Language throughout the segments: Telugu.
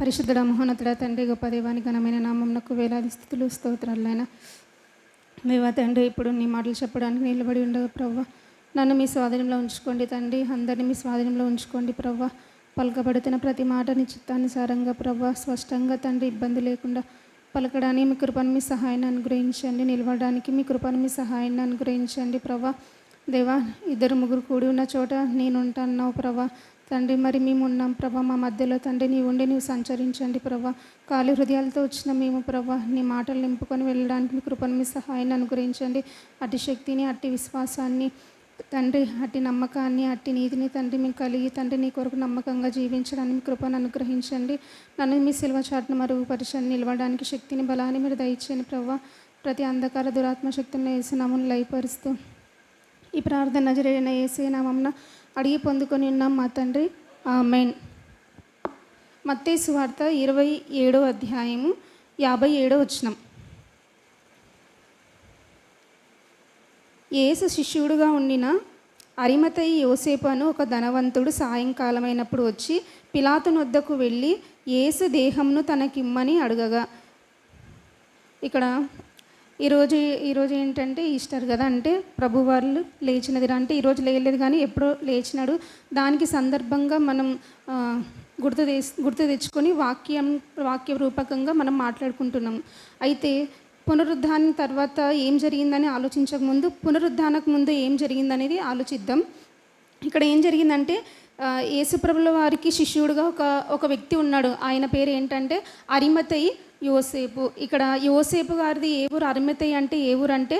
పరిశుద్ధుడ మహోన్నతుడ తండ్రి గొప్ప దేవాని ఘనమైన నామంనకు వేలాది స్థితులు స్తోత్రాలైన మేవా తండ్రి ఇప్పుడు నీ మాటలు చెప్పడానికి నిలబడి ఉండవు ప్రవ్వ. నన్ను మీ స్వాధీనంలో ఉంచుకోండి తండ్రి అందరినీ మీ స్వాధీనంలో ఉంచుకోండి ప్రవ్వ. పలకబడుతున్న ప్రతి మాటని చిత్తానుసారంగా ప్రవ్వ. స్పష్టంగా తండ్రి ఇబ్బంది లేకుండా పలకడానికి మీ కృపను మీ సహాయాన్ని అనుగ్రహించండి. నిలవడానికి మీ కృపను మీ సహాయాన్ని అనుగ్రహించండి ప్రవ్వ. దేవా ఇద్దరు ముగ్గురు కూడి ఉన్న చోట నేను ఉంటాను ప్రభా తండ్రి మరి మేము ఉన్నాం ప్రభా మా మధ్యలో తండ్రి నీవు ఉండి నీవు సంచరించండి ప్రభా. ఖాళీ హృదయాలతో వచ్చిన మేము ప్రభా నీ మాటలు నింపుకొని వెళ్ళడానికి మీ కృపను మీ సహాయాన్ని అనుగ్రహించండి. అటు శక్తిని అట్టి విశ్వాసాన్ని తండ్రి అట్టి నమ్మకాన్ని అట్టి నీతిని తండ్రి మీకు కలిగి తండ్రి నీ కొరకు నమ్మకంగా జీవించడానికి కృపను అనుగ్రహించండి. నన్ను మీ సిల్వ చాటును మరుగుపరచండి నిలవడానికి శక్తిని బలాన్ని మీరు దయచేయండి ప్రభా. ప్రతి అంధకార దురాత్మ శక్తులను వేసి నమ్మను లయపరుస్తూ ఈ ప్రార్థన నజరైన ఏసే నామంన అడిగి పొందుకొని ఉన్నాం మా తండ్రి. ఆమెన్. మత్తే సువార్త ఇరవై ఏడో అధ్యాయము యాభై ఏడో వచనం. ఏసు శిష్యుడుగా ఉండిన అరిమతయి యోసేపు అను ఒక ధనవంతుడు సాయంకాలమైనప్పుడు వచ్చి పిలాతుని వద్దకు వెళ్ళి ఏసు దేహంను తనకిమ్మని అడగగా. ఇక్కడ ఈరోజు ఈరోజు ఏంటంటే ఈస్టర్ కదా అంటే ప్రభు వాళ్ళు లేచినది రా. అంటే ఈరోజు లేయలేదు కానీ ఎప్పుడో లేచినాడు. దానికి సందర్భంగా మనం గుర్తు తె గుర్తు తెచ్చుకొని వాక్యం వాక్య రూపకంగా మనం మాట్లాడుకుంటున్నాం. అయితే పునరుద్ధానం తర్వాత ఏం జరిగిందని ఆలోచించక ముందు పునరుద్ధానకు ముందు ఏం జరిగిందనేది ఆలోచిద్దాం. ఇక్కడ ఏం జరిగిందంటే యేసుప్రభుల వారికి శిష్యుడుగా ఒక ఒక వ్యక్తి ఉన్నాడు. ఆయన పేరు ఏంటంటే అరిమతయి యోసేపు. ఇక్కడ యోసేపు గారిది ఏ ఊరు అరిమతయ్య అంటే ఏ ఊరు అంటే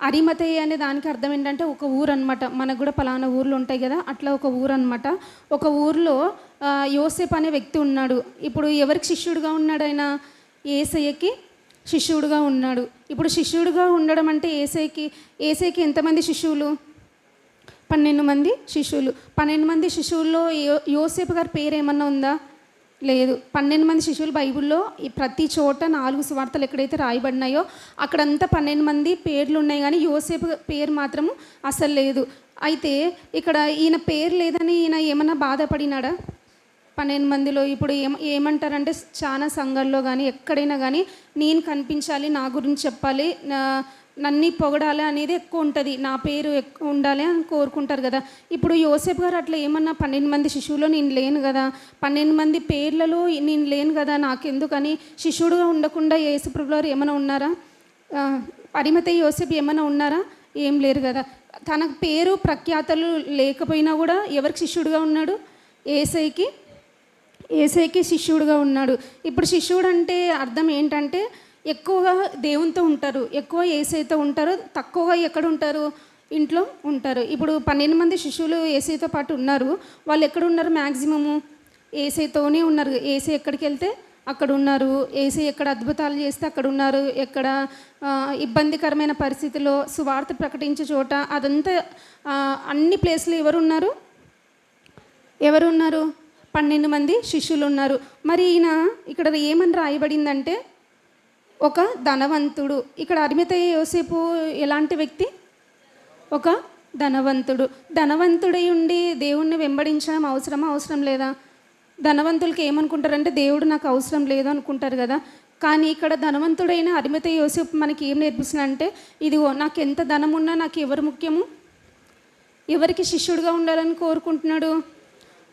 అరిమతయ్య అనే దానికి అర్థం ఏంటంటే ఒక ఊరు అనమాట మనకు కూడా పలానా ఊర్లు ఉంటాయి కదా అట్లా ఒక ఊరు అనమాట ఒక ఊర్లో ఆ, యోసేపు అనే వ్యక్తి ఉన్నాడు. ఇప్పుడు ఎవరికి శిష్యుడుగా ఉన్నాడు ఆయన? ఏసయ్యకి శిష్యుడుగా ఉన్నాడు. ఇప్పుడు శిష్యుడుగా ఉండడం అంటే ఏసైకి ఏసైకి ఎంతమంది శిష్యులు? పన్నెండు మంది శిష్యులు. పన్నెండు మంది శిష్యుల్లో యో యోసేపు గారి పేరు ఏమన్నా ఉందా? లేదు. పన్నెండు మంది శిష్యులు బైబిల్లో ఈ ప్రతి చోట నాలుగు సువార్తలు ఎక్కడైతే రాయబడినాయో అక్కడంతా పన్నెండు మంది పేర్లు ఉన్నాయి కానీ యోసేపు పేరు మాత్రము అసలు లేదు. అయితే ఇక్కడ ఈయన పేరు లేదని ఈయన ఏమన్నా బాధపడినాడా? పన్నెండు మందిలో ఇప్పుడు ఏం ఏమంటారంటే చాలా సంఘాల్లో కానీ ఎక్కడైనా కానీ నేను కనిపించాలి నా గురించి చెప్పాలి నా నన్ని పొగడాలి అనేది ఎక్కువ ఉంటుంది. నా పేరు ఎక్కువ ఉండాలి అని కోరుకుంటారు కదా. ఇప్పుడు యోసేపు గారు అట్లా ఏమన్నా పన్నెండు మంది శిశువులో నేను లేను కదా. పన్నెండు మంది పేర్లలో నేను లేను కదా నాకెందుకని శిష్యుడుగా ఉండకుండా యేసుప్రభు గారు ఏమైనా ఉన్నారా? పరిమిత యోసేపు ఏమైనా ఉన్నారా? ఏం లేరు కదా. తన పేరు ప్రఖ్యాతలు లేకపోయినా కూడా ఎవరికి శిష్యుడుగా ఉన్నాడు? ఏసైకి ఏసైకి శిష్యుడుగా ఉన్నాడు. ఇప్పుడు శిష్యుడు అంటే అర్థం ఏంటంటే ఎక్కువగా దేవునితో ఉంటారు. ఎక్కువ ఏసైతో ఉంటారు. తక్కువగా ఎక్కడ ఉంటారు? ఇంట్లో ఉంటారు. ఇప్పుడు పన్నెండు మంది శిష్యులు ఏసైతో పాటు ఉన్నారు. వాళ్ళు ఎక్కడ ఉన్నారు? మ్యాక్సిమము ఏసైతోనే ఉన్నారు. ఏసై ఎక్కడికి వెళ్తే అక్కడ ఉన్నారు. ఏసై ఎక్కడ అద్భుతాలు చేస్తే అక్కడ ఉన్నారు. ఎక్కడ ఇబ్బందికరమైన పరిస్థితిలో సువార్త ప్రకటించే చోట అదంతా అన్ని ప్లేస్లు ఎవరు ఉన్నారు ఎవరు ఉన్నారు పన్నెండు మంది శిష్యులు ఉన్నారు. మరి ఈయన ఇక్కడ ఏమని రాయబడిందంటే ఒక ధనవంతుడు. ఇక్కడ అరిమిత యోసేపు ఎలాంటి వ్యక్తి? ఒక ధనవంతుడు. ధనవంతుడై ఉండి దేవుణ్ణి వెంబడించడం అవసరమా అవసరం లేదా? ధనవంతులకి ఏమనుకుంటారంటే దేవుడు నాకు అవసరం లేదు అనుకుంటారు కదా. కానీ ఇక్కడ ధనవంతుడైన అరిమిత యోసేపు మనకి ఏం నేర్పిస్తున్నాడంటే ఇదిగో నాకు ఎంత ధనం ఉన్నా నాకు ఎవరు ముఖ్యము? ఎవరికి శిష్యుడిగా ఉండాలని కోరుకుంటున్నాడు?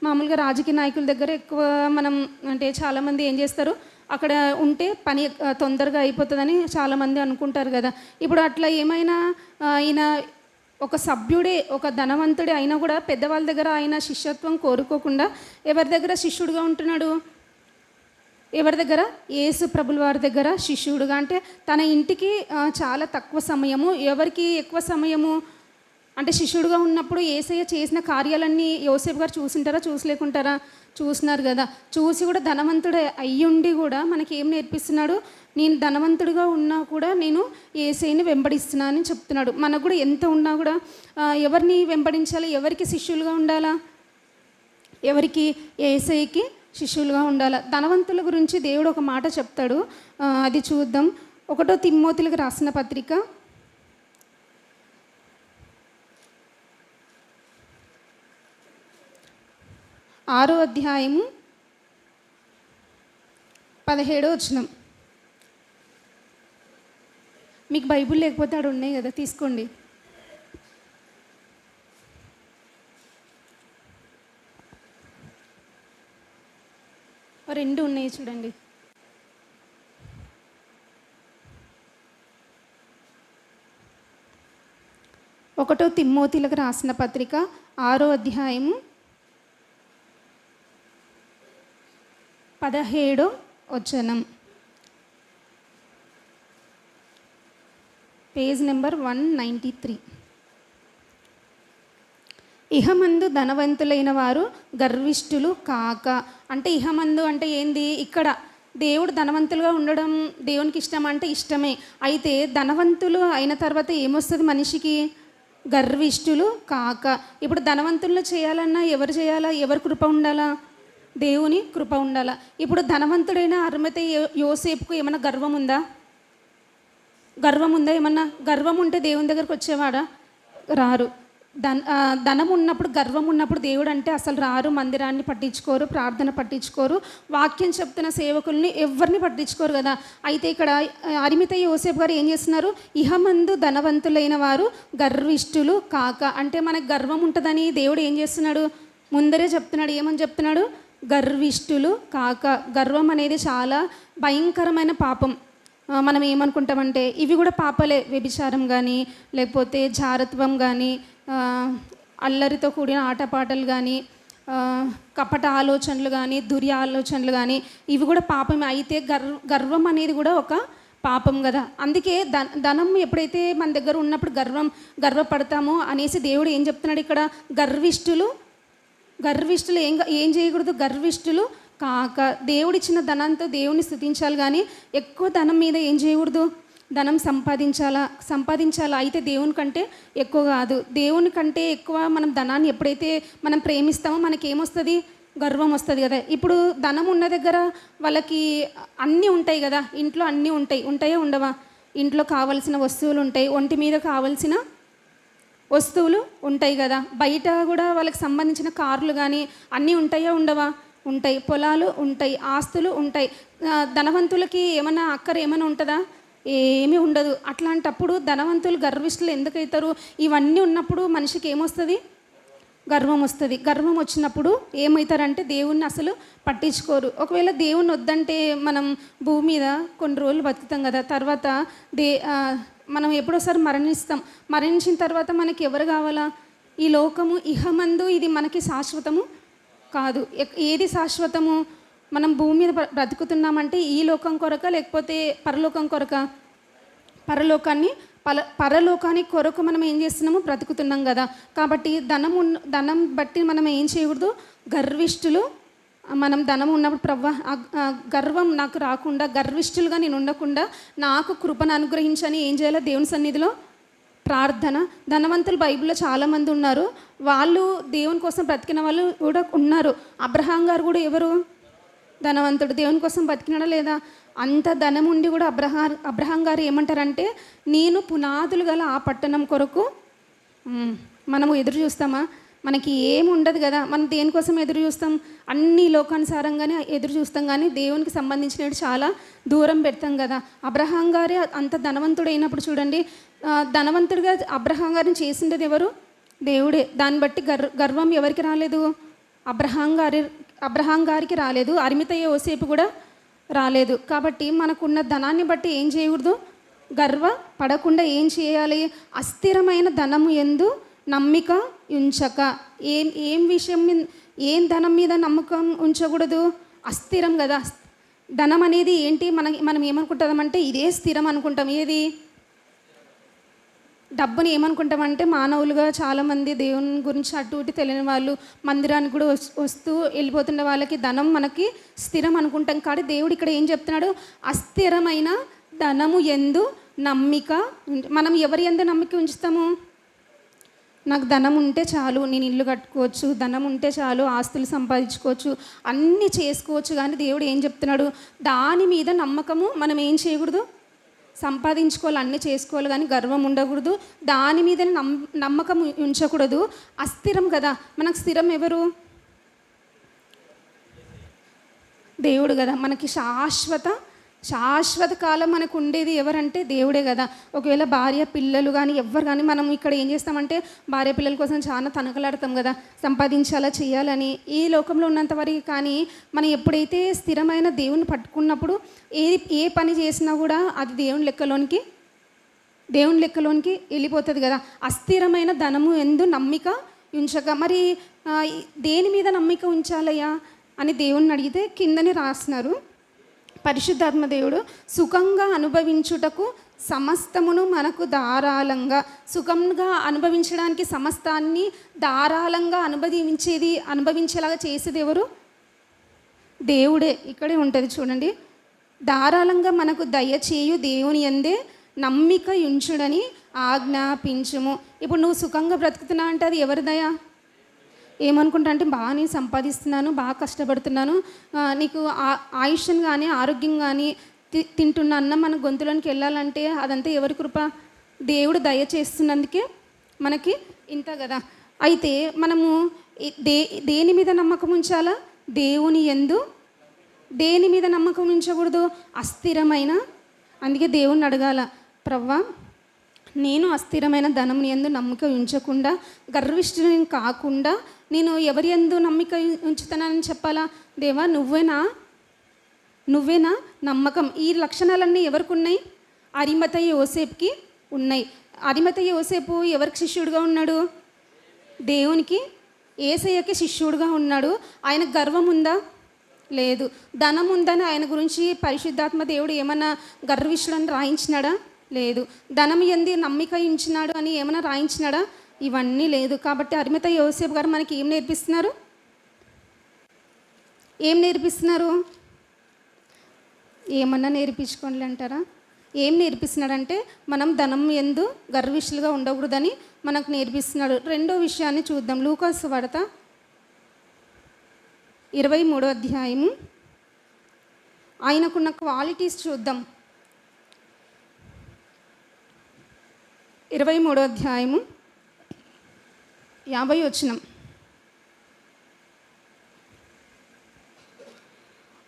మామూలుగా రాజకీయ నాయకుల దగ్గర ఎక్కువ మనం అంటే చాలామంది ఏం చేస్తారు? అక్కడ ఉంటే పని తొందరగా అయిపోతుందని చాలామంది అనుకుంటారు కదా. ఇప్పుడు అట్లా ఏమైనా ఈయన ఒక సభ్యుడే ఒక ధనవంతుడే అయినా కూడా పెద్దవాళ్ళ దగ్గర ఆయన శిష్యత్వం కోరుకోకుండా ఎవరి దగ్గర శిష్యుడిగా ఉంటున్నాడు? ఎవరి దగ్గర? యేసు ప్రభుల వారి దగ్గర శిష్యుడుగా. అంటే తన ఇంటికి చాలా తక్కువ సమయము ఎవరికి ఎక్కువ సమయము అంటే శిష్యుడుగా ఉన్నప్పుడు ఏసయ్య చేసిన కార్యాలన్నీ యోసేపు గారు చూసింటారా చూసలేకుంటారా? చూసినారు కదా. చూసి కూడా ధనవంతుడు అయ్యుండి కూడా మనకి ఏం నేర్పిస్తున్నాడు? నేను ధనవంతుడిగా ఉన్నా కూడా నేను ఏసైని వెంబడిస్తున్నా అని చెప్తున్నాడు. మనకు కూడా ఎంత ఉన్నా కూడా ఎవరిని వెంబడించాలి? ఎవరికి శిష్యులుగా ఉండాలా? ఎవరికి? ఏసైకి శిష్యులుగా ఉండాలా? ధనవంతుల గురించి దేవుడు ఒక మాట చెప్తాడు. అది చూద్దాం. ఒకటో తిమ్మోతులకు రాసిన పత్రిక ఆరో అధ్యాయము పదిహేడో వచనం. మీకు బైబుల్ లేకపోతే ఆడ ఉన్నాయి కదా తీసుకోండి. రెండు ఉన్నాయి చూడండి. ఒకటో తిమ్మోతిలకు రాసిన పత్రిక ఆరో అధ్యాయము పదహేడో వచనం. Page number one ninety three. ఇహమందు ధనవంతులైన వారు గర్విష్ఠులు కాక. అంటే ఇహమందు అంటే ఏంది? ఇక్కడ దేవుడు ధనవంతులుగా ఉండడం దేవునికి ఇష్టం అంటే ఇష్టమే. అయితే ధనవంతులు అయిన తర్వాత ఏమొస్తుంది మనిషికి? గర్విష్ఠులు కాక. ఇప్పుడు ధనవంతులను చేయాలన్నా ఎవరు చేయాలా? ఎవరు కృప ఉండాలా? దేవుని కృప ఉండాలా. ఇప్పుడు ధనవంతుడైన అరుమత యోసేపుకు ఏమైనా గర్వం ఉందా గర్వం ఉందా ఏమన్నా? గర్వం ఉంటే దేవుని దగ్గరకు వచ్చేవాడా? రారు. ధన ధనం ఉన్నప్పుడు గర్వం ఉన్నప్పుడు దేవుడు అంటే అసలు రారు మందిరాన్ని పట్టించుకోరు ప్రార్థన పట్టించుకోరు వాక్యం చెప్తున్న సేవకుల్ని ఎవరిని పట్టించుకోరు కదా. అయితే ఇక్కడ అరిమిత యోసేపు గారు ఏం చేస్తున్నారు? ఇహమందు ధనవంతులైన వారు గర్విష్ఠులు కాక. అంటే మనకు గర్వం ఉంటుందని దేవుడు ఏం చేస్తున్నాడు? ముందరే చెప్తున్నాడు. ఏమని చెప్తున్నాడు? గర్విష్ఠులు కాక గర్వం అనేది చాలా భయంకరమైన పాపం. మనం ఏమనుకుంటామంటే ఇవి కూడా పాపలే వ్యభిచారం కానీ లేకపోతే జారత్వం కానీ అల్లరితో కూడిన ఆటపాటలు కానీ కపట ఆలోచనలు కానీ దుర్య ఆలోచనలు కానీ ఇవి కూడా పాపమే. అయితే గర్వ గర్వం అనేది కూడా ఒక పాపం కదా. అందుకే ధన ధనం ఎప్పుడైతే మన దగ్గర ఉన్నప్పుడు గర్వం గర్వపడతామో అనేసి దేవుడు ఏం చెప్తున్నాడు ఇక్కడ? గర్విష్ఠులు గర్విష్ఠులు ఏం ఏం చేయకూడదు. గర్విష్ఠులు కాక దేవుడిచ్చిన ధనంతో దేవుని స్థుతించాలి కానీ ఎక్కువ ధనం మీద ఏం చేయకూడదు. ధనం సంపాదించాలా సంపాదించాలా అయితే దేవుని కంటే ఎక్కువ కాదు. దేవుని కంటే ఎక్కువ మనం ధనాన్ని ఎప్పుడైతే మనం ప్రేమిస్తామో మనకి ఏమొస్తుంది గర్వం వస్తుంది కదా. ఇప్పుడు ధనం ఉన్న దగ్గర వాళ్ళకి అన్నీ ఉంటాయి కదా. ఇంట్లో అన్నీ ఉంటాయి. ఉంటాయో ఉండవా? ఇంట్లో కావలసిన వస్తువులు ఉంటాయి. ఒంటి మీద కావలసిన వస్తువులు ఉంటాయి కదా. బయట కూడా వాళ్ళకి సంబంధించిన కార్లు కానీ అన్నీ ఉంటాయా ఉండవా? ఉంటాయి. పొలాలు ఉంటాయి. ఆస్తులు ఉంటాయి. ధనవంతులకి ఏమైనా అక్కర ఏమైనా ఉంటుందా? ఏమీ ఉండదు. అట్లాంటప్పుడు ధనవంతులు గర్విష్ఠులు ఎందుకవుతారు ఇవన్నీ ఉన్నప్పుడు మనిషికి ఏమొస్తుంది? గర్వం వస్తుంది. గర్వం వచ్చినప్పుడు ఏమవుతారంటే దేవుణ్ణి అసలు పట్టించుకోరు. ఒకవేళ దేవుణ్ణి వద్దంటే మనం భూమి మీద కొన్ని రోజులు బతుకుతాం కదా. తర్వాత దే మనం ఎప్పుడోసారి మరణిస్తాం. మరణించిన తర్వాత మనకి ఎవరు కావాలా? ఈ లోకము ఇహమందు ఇది మనకి శాశ్వతము కాదు. ఏది శాశ్వతము? మనం భూమి మీద బ్రతుకుతున్నామంటే ఈ లోకం కొరక లేకపోతే పరలోకం కొరక? పరలోకాన్ని పల పరలోకానికి కొరకు మనం ఏం చేస్తున్నాము? బ్రతుకుతున్నాం కదా. కాబట్టి ధనం ధనం బట్టి మనం ఏం చేయకూడదు? గర్విష్ఠులు మనం ధనం ఉన్నప్పుడు ప్రవ్వ గర్వం నాకు రాకుండా గర్విష్ఠులుగా నేను ఉండకుండా నాకు కృపను అనుగ్రహించని ఏం చేయాలో దేవుని సన్నిధిలో? ప్రార్థన. ధనవంతులు బైబిల్లో చాలామంది ఉన్నారు. వాళ్ళు దేవుని కోసం బ్రతికిన వాళ్ళు కూడా ఉన్నారు. అబ్రహాం గారు కూడా ఎవరు? ధనవంతుడు. దేవుని కోసం బతికినాడా లేదా? అంత ధనం ఉండి కూడా అబ్రహా అబ్రహాం గారు ఏమంటారంటే నేను పునాదులు గల ఆ పట్టణం కొరకు మనము ఎదురు చూస్తామా? మనకి ఏమి ఉండదు కదా. మనం దేనికోసం ఎదురు చూస్తాం? అన్ని లోకానుసారంగానే ఎదురు చూస్తాం కానీ దేవునికి సంబంధించినవి చాలా దూరం పెడతాం కదా. అబ్రహాం గారే అంత ధనవంతుడు అయినప్పుడు చూడండి ధనవంతుడిగా అబ్రహాం గారిని చేసిండేది ఎవరు? దేవుడే. దాన్ని బట్టి గర్వ గర్వం ఎవరికి రాలేదు? అబ్రహాం గారి అబ్రహాం గారికి రాలేదు. అరిమితయ్య ఓసేపు కూడా రాలేదు. కాబట్టి మనకున్న ధనాన్ని బట్టి ఏం చేయకూడదు? గర్వ పడకుండా ఏం చేయాలి? అస్థిరమైన ధనము ఎందు నమ్మిక ఉంచక. ఏం ఏం విషయం మీద ఏం ధనం మీద నమ్మకం ఉంచకూడదు? అస్థిరం కదా. ధనం అనేది ఏంటి? మన మనం ఏమనుకుంటామంటే ఇదే స్థిరం అనుకుంటాం. ఏది? డబ్బుని ఏమనుకుంటామంటే మానవులుగా చాలామంది దేవుని గురించి అటు ఇటు తెలియని వాళ్ళు మందిరానికి కూడా వస్తూ వెళ్ళిపోతున్న వాళ్ళకి ధనం మనకి స్థిరం అనుకుంటాం. కానీ దేవుడు ఇక్కడ ఏం చెప్తున్నాడు? అస్థిరమైన ధనము ఎందు నమ్మిక మనం ఎవరి ఎందు నమ్మిక ఉంచుతాము? నాకు ధనం ఉంటే చాలు నేను ఇల్లు కట్టుకోవచ్చు ధనం ఉంటే చాలు ఆస్తులు సంపాదించుకోవచ్చు అన్నీ చేసుకోవచ్చు. కానీ దేవుడు ఏం చెప్తున్నాడు? దాని మీద నమ్మకము మనం ఏం చేయకూడదు? సంపాదించుకోవాలి అన్నీ చేసుకోవాలి కానీ గర్వం ఉండకూడదు. దాని మీద నమ్ నమ్మకం ఉంచకూడదు. అస్థిరం కదా. మనకు స్థిరం ఎవరు? దేవుడు కదా. మనకి శాశ్వత శాశ్వత కాలం మనకు ఉండేది ఎవరంటే దేవుడే కదా. ఒకవేళ భార్య పిల్లలు కానీ ఎవ్వరు కానీ మనం ఇక్కడ ఏం చేస్తామంటే భార్య పిల్లల కోసం చాలా తనకలాడతాం కదా. సంపాదించాలా చేయాలని ఈ లోకంలో ఉన్నంత వరకు కానీ మనం ఎప్పుడైతే స్థిరమైన దేవుని పట్టుకున్నప్పుడు ఏది ఏ పని చేసినా కూడా అది దేవుని లెక్కలోనికి దేవుని లెక్కలోనికి వెళ్ళిపోతుంది కదా. అస్థిరమైన ధనము ఎందు నమ్మిక ఉంచక మరి దేని మీద నమ్మిక ఉంచాలయ్యా అని దేవుణ్ణి అడిగితే కిందని రాస్తున్నారు పరిశుద్ధాత్మ దేవుడు సుఖంగా అనుభవించుటకు సమస్తమును మనకు ధారాళంగా సుఖంగా అనుభవించడానికి సమస్తాన్ని ధారాళంగా అనుభవించేది అనుభవించేలాగా చేసేది ఎవరు? దేవుడే. ఇక్కడే ఉంటుంది చూడండి. ధారాళంగా మనకు దయచేయు దేవుని ఎందే నమ్మిక ఉంచుడని ఆజ్ఞాపించుము. ఇప్పుడు నువ్వు సుఖంగా బ్రతుకుతున్నా అంటే అది ఎవరి దయ? ఏమనుకుంటా అంటే బాగానే సంపాదిస్తున్నాను బాగా కష్టపడుతున్నాను. నీకు ఆ- ఆయుష్యం కానీ ఆరోగ్యం కానీ తి- తింటున్న అన్నం మన గొంతులోనికి వెళ్ళాలంటే అదంతా ఎవరి కృప? దేవుడు దయ చేస్తున్నందుకే మనకి ఇంత కదా. అయితే మనము దే దేని మీద నమ్మకం ఉంచాలా? దేవుని ఎందు. దేని మీద నమ్మకం ఉంచకూడదు? అస్థిరమైన. అందుకే దేవుణ్ణి అడగాల ప్రవ్వా నేను అస్థిరమైన ధనం ఎందు నమ్మకం ఉంచకుండా గర్విష్ఠుని కాకుండా నేను ఎవరి ఎందు నమ్మిక ఉంచుతానని చెప్పాలా? దేవా నువ్వేనా? నువ్వేనా? నమ్మకం. ఈ లక్షణాలన్నీ ఎవరికి ఉన్నాయి అరిమత యోసేపుకి ఉన్నాయి. అరిమత యోసేపు ఎవరికి శిష్యుడిగా ఉన్నాడు? దేవునికి. ఏసయ్యకి శిష్యుడిగా ఉన్నాడు. ఆయన గర్వం ఉందా? లేదు. ధనం ఉందని ఆయన గురించి పరిశుద్ధాత్మ దేవుడు ఏమన్నా గర్విష్ఠుడని రాయించినాడా? లేదు. ధనం ఎంది నమ్మిక ఉంచినాడు అని ఏమైనా రాయించినాడా? ఇవన్నీ లేదు. కాబట్టి అరిమిత యోసేపు గారు మనకి ఏం నేర్పిస్తున్నారు? ఏం నేర్పిస్తున్నారు? ఏమన్నా నేర్పించుకోండి అంటారా? ఏం నేర్పిస్తున్నాడంటే మనం ధనం ఎందు గర్విష్లుగా ఉండకూడదని మనకు నేర్పిస్తున్నాడు. రెండో విషయాన్ని చూద్దాం. లూకాస్ వార్త ఇరవై మూడో అధ్యాయము. ఆయనకున్న క్వాలిటీస్ చూద్దాం. ఇరవై మూడో అధ్యాయము. యాభై వచ్చినం.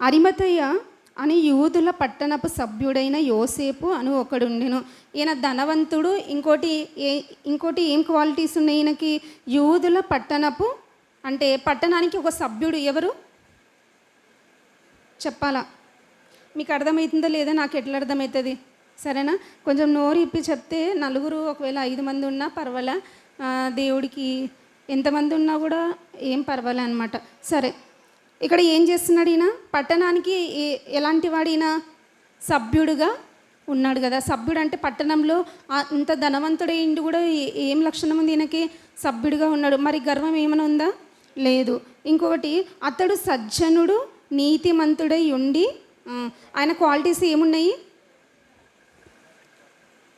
అరిమతయ్య అని యూదుల పట్టణపు సభ్యుడైన యోసేపు అని ఒకడుండెను. ఈయన ధనవంతుడు ఇంకోటి ఏ ఇంకోటి ఏం క్వాలిటీస్ ఉన్నాయి ఈయనకి? యూదుల పట్టణపు అంటే పట్టణానికి ఒక సభ్యుడు ఎవరు? చెప్పాలా? మీకు అర్థమవుతుందో లేదా? నాకు ఎట్లా అర్థమవుతుంది? సరేనా? కొంచెం నోరు ఇప్పి చెప్తే నలుగురు ఒకవేళ ఐదు మంది ఉన్నా పర్వాలే? దేవుడికి ఎంతమంది ఉన్నా కూడా ఏం పర్వాలే అనమాట సరే. ఇక్కడ ఏం చేస్తున్నాడు ఈయన? పట్టణానికి ఏ- ఎలాంటి వాడు ఈయన సభ్యుడుగా ఉన్నాడు కదా. సభ్యుడు అంటే పట్టణంలో ఆ- ఇంత ధనవంతుడైండి కూడా ఏం లక్షణం ఉంది ఈయనకి? సభ్యుడిగా ఉన్నాడు. మరి గర్వం ఏమైనా ఉందా? లేదు. ఇంకొకటి అతడు సజ్జనుడు నీతిమంతుడై ఉండి ఆయన క్వాలిటీస్ ఏమున్నాయి?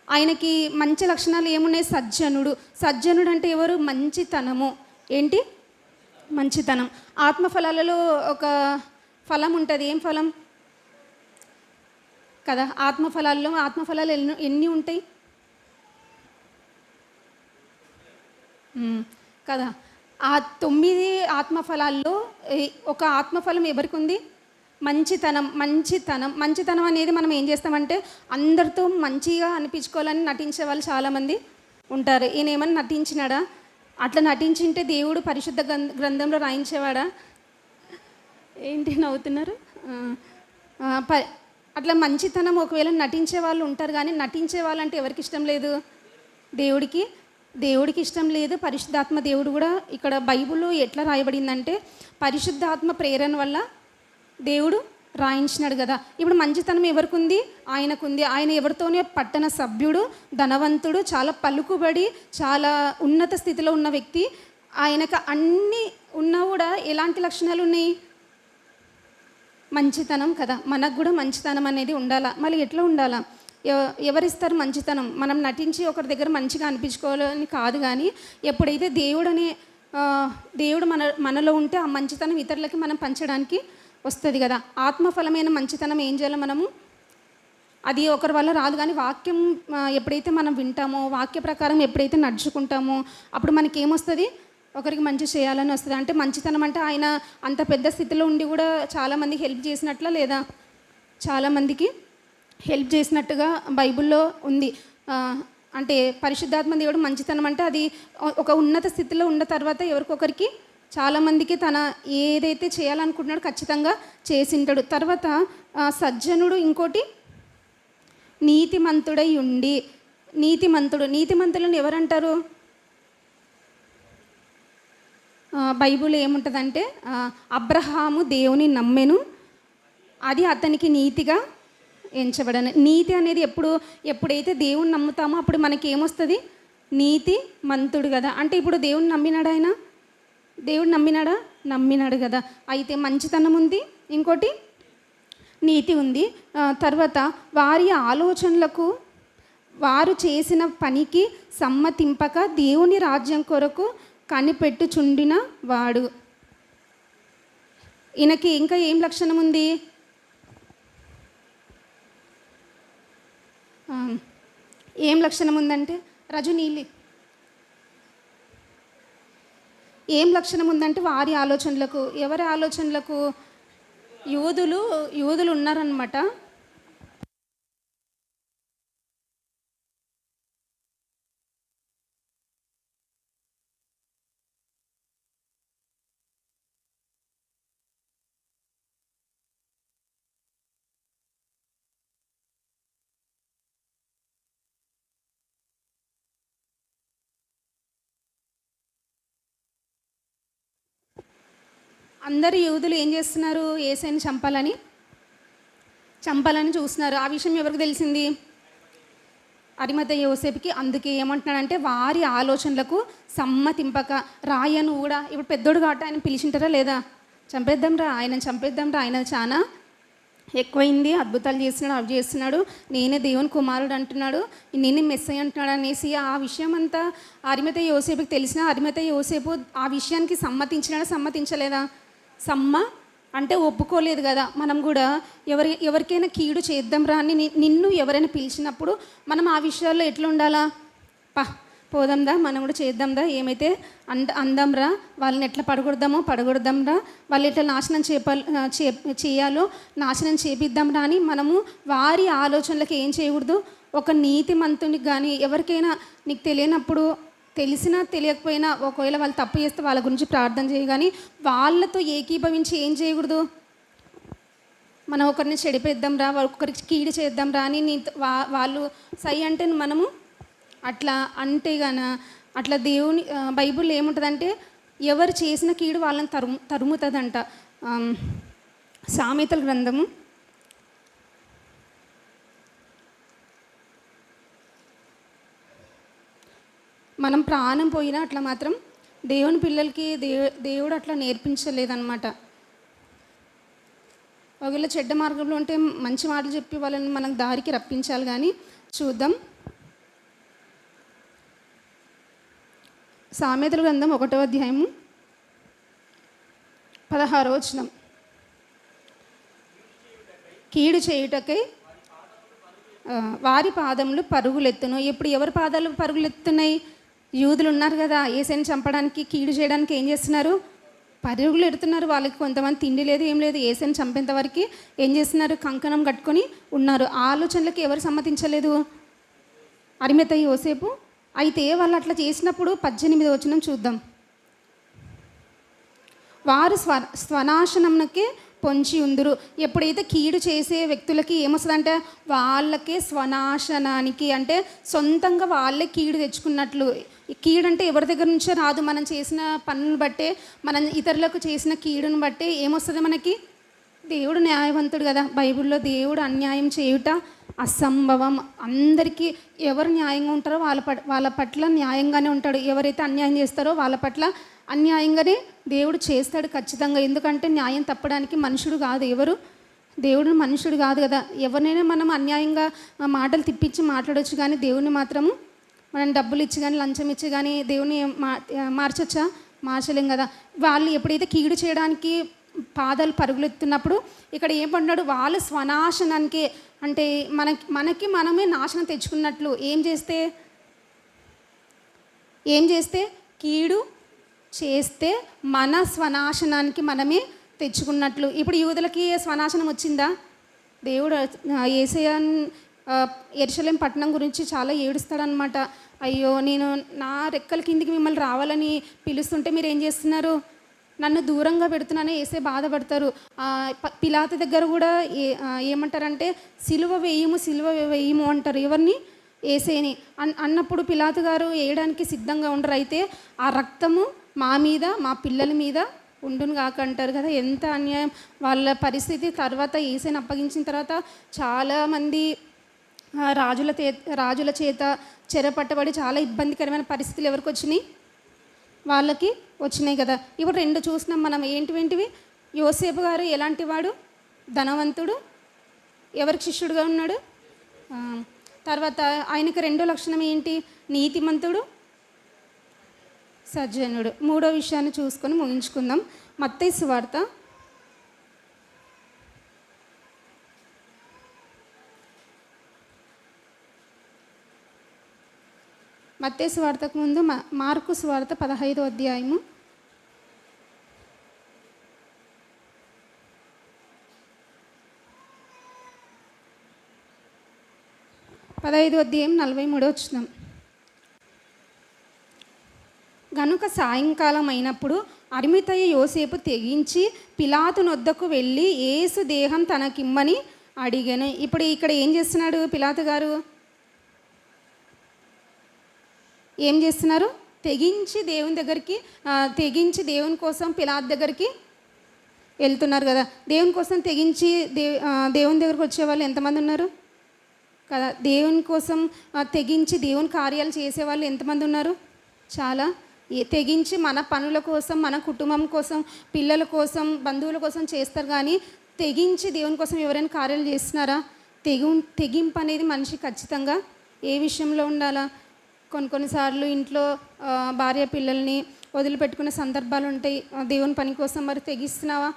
ఆయనకి మంచి లక్షణాలు ఏమున్నాయి? సజ్జనుడు. సజ్జనుడు అంటే ఎవరు? మంచితనము. ఏంటి? మంచితనం. ఆత్మఫలాలలో ఒక ఫలం ఉంటుంది. ఏం ఫలం? కదా ఆత్మఫలాల్లో ఆత్మఫలాలు ఎన్ని ఎన్ని ఉంటాయి? కదా ఆ తొమ్మిది ఆత్మఫలాల్లో ఒక ఆత్మఫలం ఎవరికి ఉంది? మంచితనం మంచితనం మంచితనం అనేది మనం ఏం చేస్తామంటే అందరితో మంచిగా అనిపించుకోవాలని నటించే వాళ్ళు చాలామంది ఉంటారు. ఈయన ఏమన్నా నటించినాడా? అట్లా నటించింటే దేవుడు పరిశుద్ధ గ్రంథ గ్రంథంలో రాయించేవాడా? ఏంటి నవ్వుతున్నారు? అట్లా మంచితనం ఒకవేళ నటించే వాళ్ళు ఉంటారు కానీ నటించే వాళ్ళంటే ఎవరికి ఇష్టం లేదు? దేవుడికి దేవుడికి ఇష్టం లేదు. పరిశుద్ధాత్మ దేవుడు కూడా ఇక్కడ బైబిల్లో ఎట్లా రాయబడిందంటే పరిశుద్ధాత్మ ప్రేరణ వల్ల దేవుడు రాయించినాడు కదా. ఇప్పుడు మంచితనం ఎవరికి ఉంది ఆయనకుంది. ఆయన ఎవరితోనే పట్టణ సభ్యుడు ధనవంతుడు చాలా పలుకుబడి చాలా ఉన్నత స్థితిలో ఉన్న వ్యక్తి. ఆయనకు అన్ని ఉన్నా కూడా ఎలాంటి లక్షణాలు ఉన్నాయి? మంచితనం కదా. మనకు కూడా మంచితనం అనేది ఉండాలా? మళ్ళీ ఎట్లా ఉండాలా? ఎవ- ఎవరిస్తారు మంచితనం? మనం నటించి ఒకరి దగ్గర మంచిగా అనిపించుకోవాలని కాదు కానీ ఎప్పుడైతే దేవుడు అనే దేవుడు మన మనలో ఉంటే ఆ మంచితనం ఇతరులకి మనం పంచడానికి వస్తుంది కదా. ఆత్మఫలమైన మంచితనం ఏం చేయాలి మనము? అది ఒకరి వల్ల రాదు కానీ వాక్యం ఎప్పుడైతే మనం వింటామో వాక్య ప్రకారం ఎప్పుడైతే నడుచుకుంటామో అప్పుడు మనకి ఏమొస్తుంది ఒకరికి మంచి చేయాలని వస్తుంది. అంటే మంచితనం అంటే ఆయన అంత పెద్ద స్థితిలో ఉండి కూడా చాలామందికి హెల్ప్ చేసినట్ల లేదా? చాలామందికి హెల్ప్ చేసినట్టుగా బైబిల్లో ఉంది. అంటే పరిశుద్ధాత్మ దేవుడు మంచితనం అంటే అది ఒక ఉన్నత స్థితిలో ఉన్న తర్వాత ఎవరికొకరికి చాలామందికి తన ఏదైతే చేయాలనుకుంటున్నాడో ఖచ్చితంగా చేసింటాడు. తర్వాత సజ్జనుడు ఇంకోటి నీతిమంతుడై ఉండి నీతిమంతుడు నీతిమంతులను ఎవరంటారు? బైబుల్ బైబిల్ ఏముంటుందంటే అబ్రహాము దేవుని నమ్మెను అది అతనికి నీతిగా ఎంచబడను. నీతి అనేది ఎప్పుడు ఎప్పుడైతే దేవుని నమ్ముతామో అప్పుడు మనకి ఏమొస్తుంది నీతి మంతుడు కదా. అంటే ఇప్పుడు దేవుని నమ్మినాడు ఆయన? దేవుడు నమ్మినాడా? నమ్మినాడు కదా. అయితే మంచితనం ఉంది. ఇంకోటి నీతి ఉంది. తర్వాత వారి ఆలోచనలకు వారు చేసిన పనికి సమ్మతింపక దేవుని రాజ్యం కొరకు కనిపెట్టుచుండిన వాడు. ఈయనకి ఇంకా ఏం లక్షణం ఉంది? ఏం లక్షణం ఉందంటే రజు నీలి ఏం లక్షణం ఉందంటే వారి ఆలోచనలకు ఎవరి ఆలోచనలకు యోధులు యోధులు ఉన్నారనమాట అందరు యూదులు ఏం చేస్తున్నారు? ఏసైని చంపాలని? చంపాలని చూస్తున్నారు. ఆ విషయం ఎవరికి తెలిసింది? అరిమత యోసేపుకి అందుకే ఏమంటున్నాడంటే వారి ఆలోచనలకు సమ్మతింపక రాయను కూడా ఇప్పుడు పెద్దోడు కాబట్టి ఆయన పిలిచింటారా లేదా? చంపేద్దాం రా ఆయన చంపేద్దాం రా ఆయన చాలా ఎక్కువైంది అద్భుతాలు చేస్తున్నాడు అవి చేస్తున్నాడు నేనే దేవుని కుమారుడు అంటున్నాడు నేనే మెస్సై అంటున్నాడు అనేసి ఆ విషయం అంతా అరిమత యోసేపుకి తెలిసిన అరిమత యోసేపు ఆ విషయానికి సమ్మతించినాడా సమ్మతించలేదా? సమ్మ అంటే ఒప్పుకోలేదు కదా. మనం కూడా ఎవరి ఎవరికైనా కీడు చేద్దాం రా అని నిన్ను ఎవరైనా పిలిచినప్పుడు మనం ఆ విషయాల్లో ఎట్లా ఉండాలా? పా పోదాందా మనం కూడా చేద్దాందా ఏమైతే అంద అందాంరా వాళ్ళని ఎట్లా పడగొడదామో పడగొడదాంరా వాళ్ళు ఎట్లా నాశనం చేపాలి చే చేయాలో నాశనం చేపిద్దాంరా అని మనము వారి ఆలోచనలకు ఏం చేయకూడదు. ఒక నీతిమంతునికి కానీ ఎవరికైనా నీకు తెలియనప్పుడు తెలిసినా తెలియకపోయినా ఒకవేళ వాళ్ళు తప్పు చేస్తే వాళ్ళ గురించి ప్రార్థన చేయగాని వాళ్ళతో ఏకీభవించి ఏం చేయకూడదు? మనం ఒకరిని చెడిపేద్దాం రా ఒకరికి కీడు చేద్దాం రా అని నీ వా వాళ్ళు సై అంటే మనము అట్లా అంటే గాన అట్లా దేవుని బైబుల్ ఏముంటుందంటే ఎవరు చేసిన కీడు వాళ్ళని తరుము తరుముతుందంట. సామెతల గ్రంథము మనం ప్రాణం పోయినా అట్లా మాత్రం దేవుని పిల్లలకి దేవు దేవుడు అట్లా నేర్పించలేదన్నమాట. ఒకవేళ చెడ్డ మార్గంలో ఉంటే మంచి మాటలు చెప్పి వాళ్ళని మనం దారికి రప్పించాలి కానీ చూద్దాం. సామెతల గ్రంథం ఒకటో అధ్యాయము పదహారో వచనం. కీడు చేయుటకై వారి పాదములు పరుగులెత్తును. ఇప్పుడు ఎవరి పాదాలు పరుగులెత్తున్నాయి? యూదులు ఉన్నారు కదా ఏసైని చంపడానికి కీడు చేయడానికి ఏం చేస్తున్నారు? పరుగులు ఎడుతున్నారు వాళ్ళకి కొంతమంది తిండి లేదు ఏం లేదు ఏసైని చంపేంత వరకు ఏం చేస్తున్నారు? కంకణం కట్టుకొని ఉన్నారు. ఆ ఆలోచనలకి ఎవరు సమ్మతించలేదు? అరిమిత యోసేపు. అయితే వాళ్ళు అట్లా చేసినప్పుడు పద్దెనిమిది వచనం చూద్దాం. వారు స్వ స్వనాశనంకే పొంచి ఉందురు. ఎప్పుడైతే కీడు చేసే వ్యక్తులకి ఏమొస్తుందంటే వాళ్ళకే స్వనాశనానికి అంటే సొంతంగా వాళ్ళే కీడు తెచ్చుకున్నట్లు. కీడు అంటే ఎవరి దగ్గర నుంచో రాదు. మనం చేసిన పనులను బట్టే మనం ఇతరులకు చేసిన కీడును బట్టే ఏమొస్తుంది మనకి? దేవుడు న్యాయవంతుడు కదా. బైబిల్లో దేవుడు అన్యాయం చేయుట అసంభవం. అందరికీ ఎవరు న్యాయంగా ఉంటారో వాళ్ళ పట్ వాళ్ళ పట్ల న్యాయంగానే ఉంటాడు. ఎవరైతే అన్యాయం చేస్తారో వాళ్ళ పట్ల అన్యాయంగానే దేవుడు చేస్తాడు ఖచ్చితంగా. ఎందుకంటే న్యాయం తప్పడానికి మనుషుడు కాదు ఎవరు? దేవుడు మనుషుడు కాదు కదా. ఎవరినైనా మనం అన్యాయంగా మాటలు తిప్పించి మాట్లాడవచ్చు కానీ దేవుని మాత్రము మనం డబ్బులు ఇచ్చి కానీ లంచం ఇచ్చి కానీ దేవుని మా మార్చొచ్చా? మార్చలేం కదా. వాళ్ళు ఎప్పుడైతే కీడు చేయడానికి పాదాలు పరుగులెత్తున్నప్పుడు ఇక్కడ ఏమంటున్నాడు? వాళ్ళు స్వనాశనానికి అంటే మనకి మనకి మనమే నాశనం తెచ్చుకున్నట్లు ఏం చేస్తే? ఏం చేస్తే? కీడు చేస్తే మన స్వనాశనానికి మనమే తెచ్చుకున్నట్లు. ఇప్పుడు యూదులకి స్వనాశనం వచ్చిందా? దేవుడు ఏసయ ఎరుసలేం పట్టణం గురించి చాలా ఏడుస్తాడనమాట అయ్యో నేను నా రెక్కల కిందికి మిమ్మల్ని రావాలని పిలుస్తుంటే మీరు ఏం చేస్తున్నారు? నన్ను దూరంగా పెడుతున్నానే ఏసే బాధపడతారు. పిలాత దగ్గర కూడా ఏ ఏమంటారంటే సిలువ వేయము సిలువ వేయము అంటారు ఎవరిని? ఏసేని. అన్ అన్నప్పుడు పిలాతు గారు వేయడానికి సిద్ధంగా ఉండరు. అయితే ఆ రక్తము మా మీద మా పిల్లల మీద ఉండును కాక అంటారు కదా. ఎంత అన్యాయం. వాళ్ళ పరిస్థితి తర్వాత ఏసైని అప్పగించిన తర్వాత చాలామంది రాజుల తే రాజుల చేత చెరపట్టబడి చాలా ఇబ్బందికరమైన పరిస్థితులు ఎవరికి వచ్చినాయి? వాళ్ళకి వచ్చినాయి కదా. ఇప్పుడు రెండు చూసినాం మనం. ఏంటివేంటివి? యోసేపు గారు ఎలాంటి వాడు? ధనవంతుడు. ఎవరికి శిష్యుడుగా ఉన్నాడు? తర్వాత ఆయనకి రెండో లక్షణం ఏంటి? నీతిమంతుడు. సజ్జనుడు. మూడో విషయాన్ని చూసుకొని ముగించుకుందాం. మత్తైసు వార్త మత్తే వార్తకు ముందు మార్కు స్వార్థ పదహైదు అధ్యాయము. పదహైదు అధ్యాయం నలభై మూడో వచ్చినాం గనుక సాయంకాలం అయినప్పుడు అరిమితయ్య యోసేపు తెగించి పిలాతు నొద్దకు వెళ్ళి ఏసు దేహం తనకిమ్మని అడిగాను. ఇప్పుడు ఇక్కడ ఏం చేస్తున్నాడు పిలాతు గారు? ఏం చేస్తున్నారు? తెగించి దేవుని దగ్గరికి తెగించి దేవుని కోసం పిలాద్ దగ్గరికి వెళ్తున్నారు కదా. దేవుని కోసం తెగించి దే దేవుని దగ్గరకు వచ్చేవాళ్ళు ఎంతమంది ఉన్నారు? కదా దేవుని కోసం తెగించి దేవుని కార్యాలు చేసేవాళ్ళు ఎంతమంది ఉన్నారు? చాలా. తెగించి మన పనుల కోసం మన కుటుంబం కోసం పిల్లల కోసం బంధువుల కోసం చేస్తారు కానీ తెగించి దేవుని కోసం ఎవరైనా కార్యాలు చేస్తున్నారా? తెగు తెగింపు అనేది మనిషి ఖచ్చితంగా ఏ విషయంలో ఉండాలా? కొన్ని కొన్నిసార్లు ఇంట్లో భార్య పిల్లల్ని వదిలిపెట్టుకునే సందర్భాలు ఉంటాయి దేవుని పని కోసం మరి తెగిస్తున్నావా?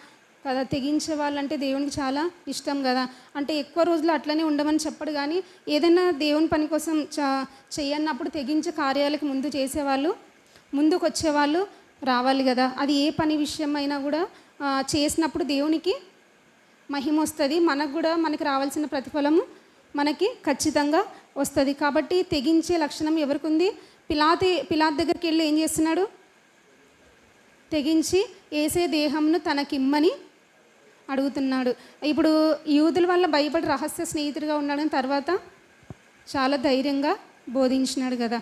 కదా తెగించే వాళ్ళంటే దేవునికి చాలా ఇష్టం కదా. అంటే ఎక్కువ రోజులు అట్లనే ఉండమని చెప్పడు కానీ ఏదైనా దేవుని పని కోసం చ తెగించే కార్యాలకు ముందు చేసేవాళ్ళు ముందుకు వచ్చేవాళ్ళు రావాలి కదా. అది ఏ పని విషయమైనా కూడా చేసినప్పుడు దేవునికి మహిమ వస్తుంది మనకు కూడా మనకి రావాల్సిన ప్రతిఫలము మనకి ఖచ్చితంగా వస్తుంది. కాబట్టి తెగించే లక్షణం ఎవరికి ఉంది పిలాతి పిలాత్ దగ్గరికి వెళ్ళి ఏం చేస్తున్నాడు? తెగించి ఏసే దేహంను తనకిమ్మని అడుగుతున్నాడు. ఇప్పుడు యూదుల వల్ల భయపడి రహస్య స్నేహితుడిగా ఉన్నాడని తర్వాత చాలా ధైర్యంగా బోధించినాడు కదా.